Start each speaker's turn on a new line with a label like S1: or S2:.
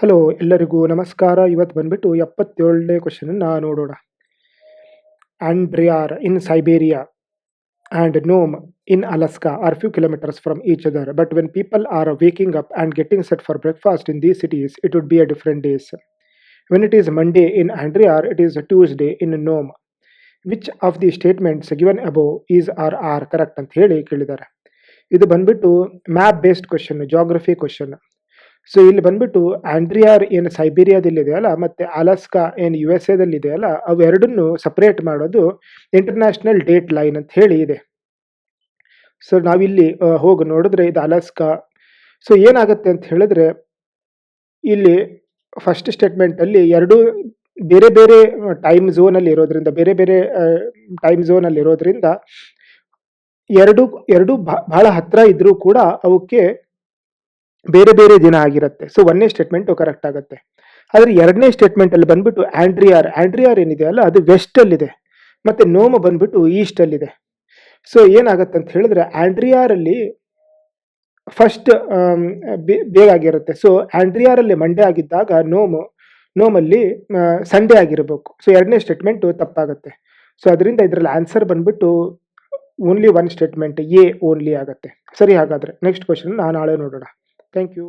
S1: Hello, ಎಲ್ಲರಿಗೂ ನಮಸ್ಕಾರ. ಇವತ್ತು ಬಂದ್ಬಿಟ್ಟು ಎಪ್ಪತ್ತೇಳನೇ ಕ್ವಶನನ್ನು ನೋಡೋಣ. Anadyr in Siberia and Nome in Alaska are few kilometres from each other. But when people are waking up and getting set for breakfast in these cities, it would be a different days. When it is Monday in Anadyr, it is Tuesday in Nome. Which of the statements given above is are are correct ಅಂತ ಹೇಳಿ ಕೇಳಿದ್ದಾರೆ. ಇದು ಬಂದ್ಬಿಟ್ಟು map based question, geography question. So ಇಲ್ಲಿ ಬಂದ್ಬಿಟ್ಟು ಆಂಡ್ರಿಯಾರ್ ಏನು ಸೈಬೀರಿಯಾದಲ್ಲಿ ಇದೆಯಲ್ಲ ಮತ್ತೆ ಅಲಾಸ್ಕಾ ಏನು ಯು ಎಸ್ ಎದಲ್ಲಿ ಇದೆಯಲ್ಲ ಅವೆರಡನ್ನು ಸಪ್ರೇಟ್ ಮಾಡೋದು ಇಂಟರ್ನ್ಯಾಷನಲ್ ಡೇಟ್ ಲೈನ್ ಅಂತ ಹೇಳಿ ಇದೆ. ಸೊ ನಾವಿಲ್ಲಿ ಹೋಗಿ ನೋಡಿದ್ರೆ ಇದು ಅಲಾಸ್ಕಾ. ಸೊ ಏನಾಗುತ್ತೆ ಅಂತ ಹೇಳಿದ್ರೆ, ಇಲ್ಲಿ ಫಸ್ಟ್ ಸ್ಟೇಟ್ಮೆಂಟ್ ಅಲ್ಲಿ ಎರಡು ಬೇರೆ ಬೇರೆ ಟೈಮ್ ಝೋನಲ್ಲಿ ಇರೋದ್ರಿಂದ, ಬೇರೆ ಬೇರೆ ಟೈಮ್ ಝೋನಲ್ಲಿ ಇರೋದ್ರಿಂದ, ಎರಡು ಎರಡು ಬಹಳ ಹತ್ರ ಇದ್ರೂ ಕೂಡ ಅವಕ್ಕೆ ಬೇರೆ ಬೇರೆ ದಿನ ಆಗಿರುತ್ತೆ. ಸೊ ಒಂದನೇ ಸ್ಟೇಟ್ಮೆಂಟ್ ಕರೆಕ್ಟ್ ಆಗುತ್ತೆ. ಆದರೆ ಎರಡನೇ ಸ್ಟೇಟ್ಮೆಂಟ್ ಅಲ್ಲಿ ಬಂದ್ಬಿಟ್ಟು ಆಂಡ್ರಿಯಾರ್ ಆಂಡ್ರಿಯಾರ್ ಏನಿದೆಯಲ್ಲ ಅದು ವೆಸ್ಟ್ ಅಲ್ಲಿದೆ. ಮತ್ತೆ ನೋಮ ಬಂದ್ಬಿಟ್ಟು ಈಸ್ಟ್ ಅಲ್ಲಿದೆ. ಸೊ ಏನಾಗುತ್ತೆ ಅಂತ ಹೇಳಿದ್ರೆ ಆಂಡ್ರಿಯಾರ್ ಅಲ್ಲಿ ಫಸ್ಟ್ ಬೇಗ ಆಗಿರುತ್ತೆ. ಸೊ ಆಂಡ್ರಿಯಾರ್ ಅಲ್ಲಿ ಮಂಡೇ ಆಗಿದ್ದಾಗ ನೋಮು ನೋಮಲ್ಲಿ ಸಂಡೇ ಆಗಿರಬೇಕು. ಸೊ ಎರಡನೇ ಸ್ಟೇಟ್ಮೆಂಟ್ ತಪ್ಪಾಗುತ್ತೆ. ಸೊ ಅದರಿಂದ ಇದರಲ್ಲಿ ಆನ್ಸರ್ ಬಂದ್ಬಿಟ್ಟು only one statement A only ಆಗುತ್ತೆ. ಸರಿ ಹಾಗಾದ್ರೆ ನೆಕ್ಸ್ಟ್ ಕ್ವಶನ್ ನಾನು ನಾಳೆ ನೋಡೋಣ. Thank you